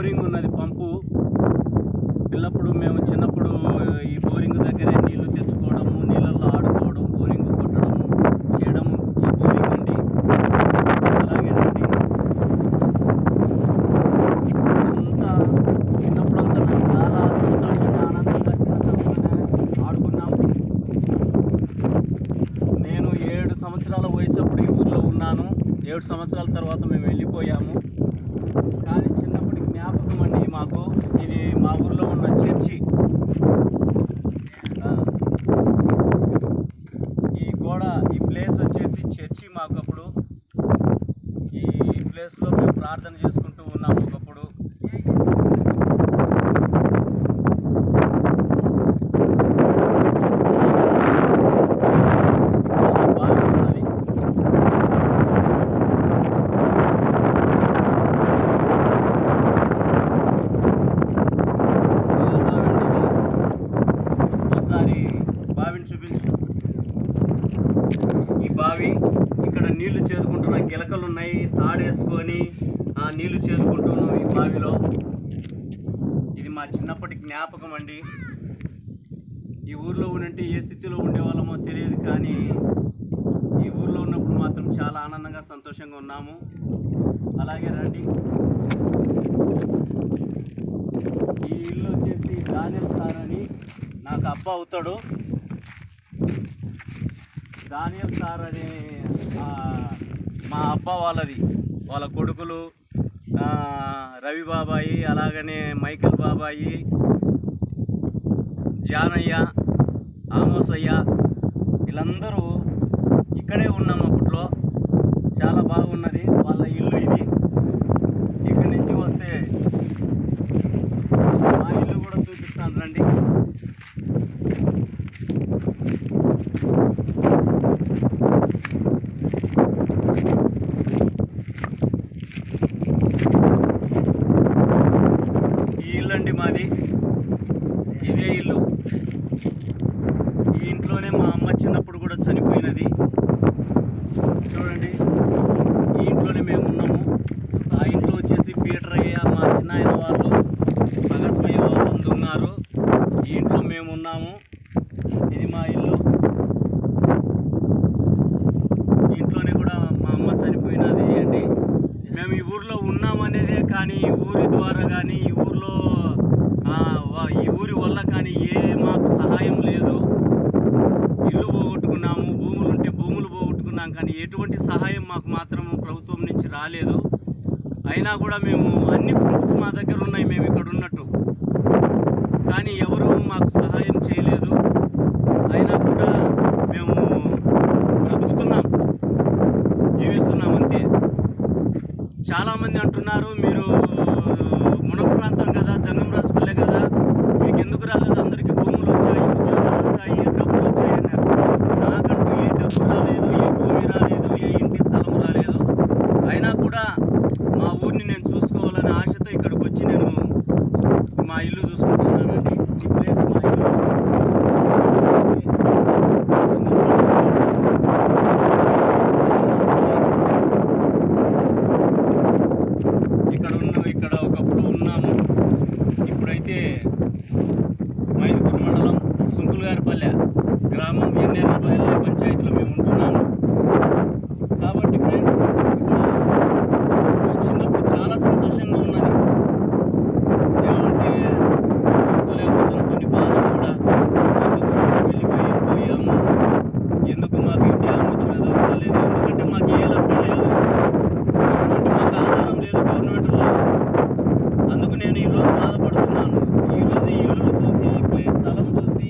Boring ఉన్నది పంపు. పిల్లప్పుడు మేము చిన్నప్పుడు ఈ బోరింగ్ దగ్గరే నీళ్ళు తెచ్చుకోవడము నీళ్ళల్లో ఆడుకోవడం బోరింగ్ కొట్టడం చేయడం ఈ బోరింగ్ ఉండి అలాగే అండి. అంతా చిన్నప్పుడంతా మేము చాలా సంతోషంగా ఆనందంగా చిన్నతనంలోనే ఆడుకున్నాము. నేను ఏడు సంవత్సరాల వయసు అప్పుడు ఈ ఊర్లో ఉన్నాను. ఏడు సంవత్సరాల తర్వాత మేము వెళ్ళిపోయాము. ప్రార్థన చేసుకుంటాం తాడేసుకొని ఆ నీళ్ళు చేసుకుంటున్నాం ఈ బావిలో. ఇది మా చిన్నప్పటి జ్ఞాపకం అండి. ఈ ఊర్లో ఉన్నట్టు ఏ స్థితిలో ఉండేవాళ్ళమో తెలియదు కానీ ఈ ఊర్లో ఉన్నప్పుడు మాత్రం చాలా ఆనందంగా సంతోషంగా ఉన్నాము. అలాగే రండి. ఈ ఇల్లు వచ్చేసి దానిల్ సార్ అని నాకు అబ్బ అవుతాడు. దానియల్ సార్ అనే మా అబ్బా వాళ్ళది. వాళ్ళ కొడుకులు రవి బాబాయి అలాగనే మైకేల్ బాబాయి జానయ్య ఆమోసయ్య వీళ్ళందరూ ఇక్కడే ఉన్నాం అప్పట్లో చాలా బాగున్నది వాళ్ళ ఇల్లు ఇది ఇక్కడి నుంచి వస్తే మా ఇల్లు కూడా చూపిస్తాను రండి ఈ ఇల్లు అండి మాది ఇదే ఇల్లు ఈ ఇంట్లోనే మా అమ్మ చిన్నప్పుడు కూడా చనిపోయినది చూడండి ఈ ఇంట్లోనే మేము ఉన్నాము ఆ ఇంట్లో వచ్చేసి పీటర్ అయ్య మా చిన్నాయన వాళ్ళు భగస్మయ్య వాళ్ళు ఉన్నారు ఈ ఇంట్లో మేము ఉన్నాము ఇది మా ఇల్లు ఈ ఇంట్లోనే కూడా మా అమ్మ చనిపోయినది అండి మేము ఈ ఊర్లో ఉన్నామనేదే కానీ ఈ ఊరి ద్వారా కానీ ఈ ఊర్లో ఆ, వా- ఈ ఊరి వల్ల కానీ ఏ మాకు సహాయం లేదు ఇల్లు పోగొట్టుకున్నాము భూములు ఉంటే భూములు పోగొట్టుకున్నాం కానీ ఎటువంటి సహాయం మాకు మాత్రం ప్రభుత్వం నుంచి రాలేదు. అయినా కూడా మేము అన్ని ప్రూఫ్స్ మా దగ్గర ఉన్నాయి మేము ఇక్కడ ఉన్నట్టు. కానీ ఎవరు మాకు సహాయం చేయలేదు. అయినా కూడా మేము బ్రతుకుతున్నాం జీవిస్తున్నాం అంతే. చాలామంది అంటున్నారు మీరు మునగ ప్రాంతం కదా జంగం రాసిపల్లె కదా మీకు ఎందుకు రాలేదు అందరికీ భూములు వచ్చాయి ఉద్యోగాలు వచ్చాయి డబ్బులు వచ్చాయి అన్నారు నాకంటూ ఏ డబ్బు రాలేదు ఏ భూమి రాలేదు ఏ ఇంటి స్థలం రాలేదు అయినా కూడా మా ఊరిని నేను చూసుకోవాలనే ఆశతో ఇక్కడికి వచ్చి నేను మా ఇల్లు చూసుకున్నాను ఈ ప్లేస్ మా ఇల్లు ఇక్కడ ఉన్న ఇక్కడ ఒకప్పుడు ఉన్నాము ఇప్పుడైతే మైదుకూరు మండలం సుంకులగారిపల్లె గ్రామం ఎన్నేళ్ళపల్లె పంచాయతీలో మేము ఉంటున్నాము కాబట్టి ఫ్రెండ్స్ చిన్నప్పుడు చాలా సంతోషంగా ఉన్నది ఏమంటే చెప్పుకోలేకపోతున్న కొన్ని బాధలు కూడా ఎందుకు వెళ్ళిపోయి పోయాము ఎందుకు మాకు ఈ డ్యామ్ వచ్చినదో రాలేదు ఎందుకంటే మాకు ఏ లబ్ధి లేదు ఎటువంటి మాకు ఆధారం లేదు గవర్నమెంట్ వాళ్ళు అందుకు నేను ఈరోజు బాధపడుతున్నాను ఈరోజు ఈ ఇల్లు చూసి ఈ ప్లేస్ స్థలం చూసి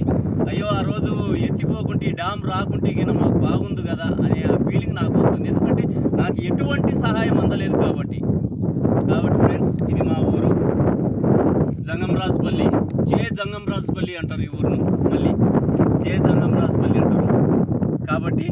అయ్యో ఆ రోజు ఎత్తిపోకుంటే ఈ డ్యామ్ రాకుంటే కన్నా మాకు బాగుంది కదా అనే ఆ ఫీలింగ్ నాకు వస్తుంది. ఎందుకంటే నాకు ఎటువంటి సహాయం అందలేదు కాబట్టి. కాబట్టి ఫ్రెండ్స్ ఇది మా ఊరు. జంగంరాజుపల్లి. జే జంగంరాజుపల్లి అంటారు ఈ ఊరును. మళ్ళీ జే జంగంరాజుపల్లి అంటారు. కాబట్టి